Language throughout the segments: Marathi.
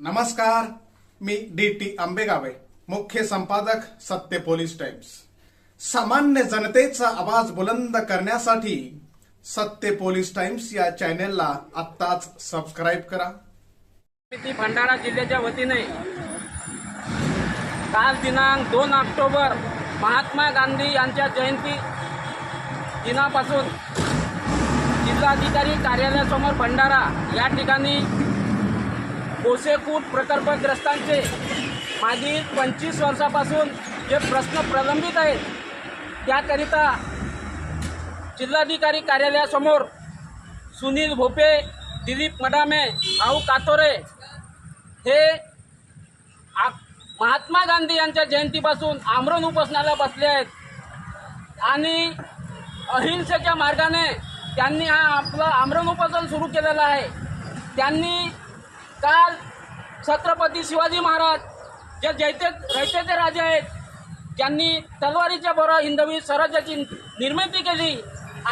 नमस्कार मी डी टी आंबेगावे मुख्य संपादक सत्य पोलीस टाइम्स. सामान्य जनतेचा आवाज बुलंद करण्यासाठी सत्य पोलीस टाइम्स या चॅनेलला आत्ताच सबस्क्राईब करा. भंडारा जिल्ह्याच्या वतीने काल दिनांक दोन ऑक्टोबर महात्मा गांधी यांच्या जयंती दिनापासून जिल्हाधिकारी कार्यालयासमोर भंडारा या ठिकाणी कोसेकूट प्रकल्पग्रस्तांचे मागील पंचवीस वर्षापासून जे प्रश्न प्रलंबित आहेत त्याकरिता जिल्हाधिकारी कार्यालयासमोर सुनील भोपे दिलीप मडामे भाऊ कातोरे हे आ- महात्मा गांधी यांच्या जयंतीपासून आमरण उपोषणाला बसले आहेत. आणि अहिंसेच्या मार्गाने त्यांनी हा आपलं आमरण उपोषण सुरू केलेलं आहे. त्यांनी काल छत्रपती शिवाजी महाराज जे जैते जैतेचे राजे आहेत ज्यांनी तलवारीच्या बरोबर हिंदवी स्वराज्याची निर्मिती केली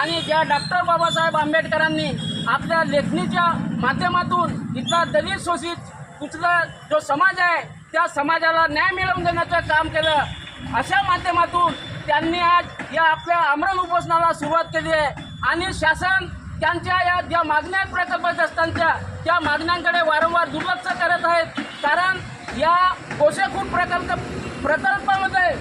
आणि ज्या डॉक्टर बाबासाहेब आंबेडकरांनी आपल्या लेखणीच्या माध्यमातून इथला दलित शोषित कुठला जो समाज आहे त्या समाजाला न्याय मिळवून देण्याचं काम केलं. अशा माध्यमातून त्यांनी आज या आपल्या आमरण उपोषणाला सुरुवात केली आहे. आणि शासन त्यांच्या या ज्या मागण्या आहेत प्रकल्पग्रस्तांच्या त्या मागण्यांकडे वारंवार दुर्लक्ष करत आहेत. कारण या कोशेखूट प्रकल्प प्रकल्पामध्ये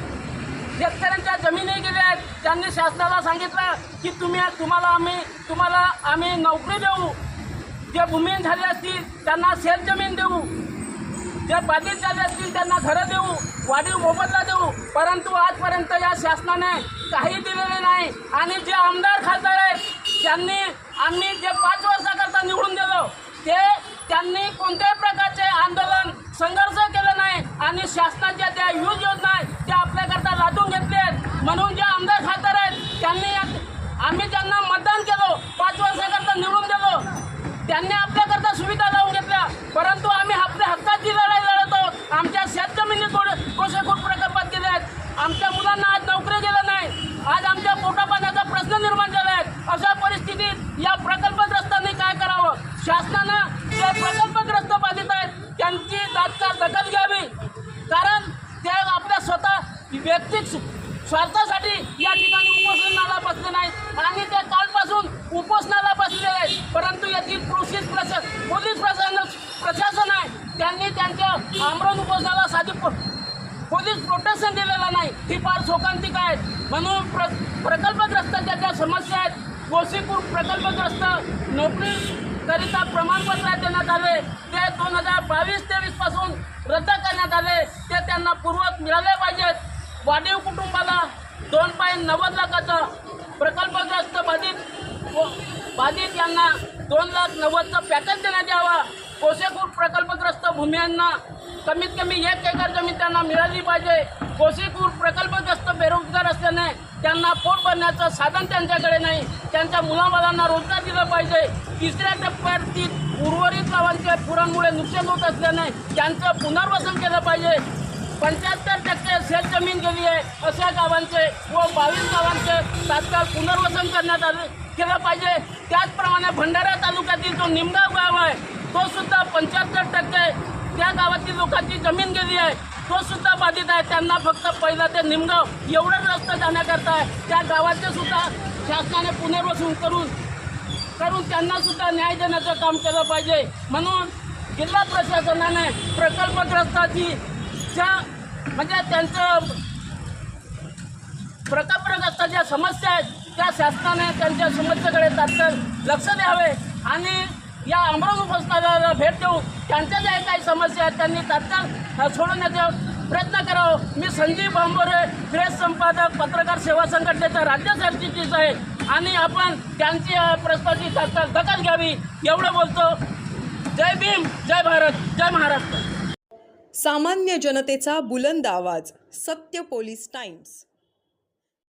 शेतकऱ्यांच्या जमिनी गेल्या आहेत. त्यांनी शासनाला सांगितलं की तुम्ही तुम्हाला आम्ही तुम्हाला आम्ही नोकरी देऊ. जे भूमिहीन झाले असतील त्यांना शेत जमीन देऊ. जे बाधित झाले असतील त्यांना घरं देऊ. वाढीव मोबदला देऊ. परंतु आजपर्यंत या शासनाने काही दिलेले नाही. आणि जे आमदार खासदार आहेत त्यांनी आम्ही जे पाच वर्षाकरता निवडून दिलो ते त्यांनी कोणत्याही प्रकारचे आंदोलन संघर्ष केलं नाही आणि शासनाच्या त्या यूज योजना त्या आपल्याकरता लादून घेतल्या आहेत म्हणून जे आमदार खासदार आहेत त्यांनी आत- आम्ही ज्यांना मतदान केलं पाच वर्षाकरता निवडून दिलो त्यांनी आपल्याकरता सुविधा लावून घेतल्या परंतु आम्ही आपल्या हक्काची लढाई लढत आहोत आमच्या शेतजमिनी थोडे कोशेकूट प्रकल्पात गेले आहेत आमच्या मुलांना आज नोकरी गेलं नाही आज आमच्या पोटापाण्याचा प्रश्न निर्माण झाला आहे अशा परिस्थितीत या प्रकल्पग्रस्तांनी काय करावं शासनानं जे प्रकल्पग्रस्त बाधित आहेत त्यांची तात्काळ दखल घ्यावी. कारण ते आपल्या स्वतः व्यक्तिक स्वार्थासाठी या ठिकाणी उपोषणाला बसले नाहीत आणि ते कालपासून उपोषणाला बसले आहेत परंतु येथील कृषी प्रशासन पोलीस प्रशासन प्रशासन आहे. त्यांनी त्यांच्या आमरण उपोषणाला साधी पोलीस प्रोटेक्शन दिलेलं नाही. ही फार शोकांतिक आहे. म्हणून प्र प्रकल्पग्रस्तांच्या ज्या समस्या आहेत गोसीपूर प्रकल्पग्रस्त नोकरी करिता प्रमाणपत्र देण्यात आले ते दोन हजार बावीस तेवीसपासून रद्द करण्यात आले. ते त्यांना पूर्वत मिळाले पाहिजेत. वाढीव कुटुंबाला दोन पॉईंट नव्वद लाखाचं प्रकल्पग्रस्त बाधित बाधित यांना दोन लाख नव्वदचा पॅकेज देण्यात यावा. कोशेकूट प्रकल्पग्रस्त भूमियांना कमीत कमी एक एकर जमीन त्यांना मिळाली पाहिजे. कोशेकूट प्रकल्पग्रस्त बेरोजगार असल्याने त्यांना पोट भरण्याचं साधन त्यांच्याकडे नाही. त्यांच्या मुलाबाळांना रोजगार दिला पाहिजे. तिसऱ्या टप्प्यातील उर्वरित गावांच्या पुरांमुळे नुकसान होत असल्याने त्यांचं पुनर्वसन केलं पाहिजे. पंच्याहत्तर टक्के शेतजमीन गेली आहे. अशा गावांचे व बावीस गावांचे तात्काळ पुनर्वसन करण्यात आले केलं पाहिजे. त्याचप्रमाणे भंडारा तालुक्यातील जो निमगाव गाव आहे तो सुद्धा पंच्याहत्तर टक्के त्या गावातील लोकांची जमीन गेली आहे. तो सुद्धा बाधित आहे. त्यांना फक्त पहिलं ते निमगाव एवढंच रस्ता जाण्याकरता आहे. त्या गावाचे सुद्धा शासनाने पुनर्वसन करून करून त्यांना सुद्धा न्याय देण्याचं काम केलं पाहिजे. म्हणून जिल्हा प्रशासनाने प्रकल्पग्रस्ताची ज्या म्हणजे त्यांचं प्रकल्पग्रस्ता ज्या समस्या आहेत त्या शासनाने त्यांच्या समस्येकडे तात्काळ लक्ष द्यावे आणि या अमरावती उपोषणाला भेट देऊ. त्यांच्या ज्या काही समस्या आहेत त्यांनी तात्काळ सोडवण्याचा प्रयत्न करावा. मी संजीव बांबोरे प्रेस संपादक पत्रकार सेवा संघटनेचा राज्य सरचिटणीस आहे. आणि आपण त्यांची अ, प्रश्नाची तात्काळ दखल घ्यावी. एवढं बोलतो. जय भीम जय भारत जय महाराष्ट्र. सामान्य जनतेचा बुलंद आवाज सत्य पोलीस टाइम्स.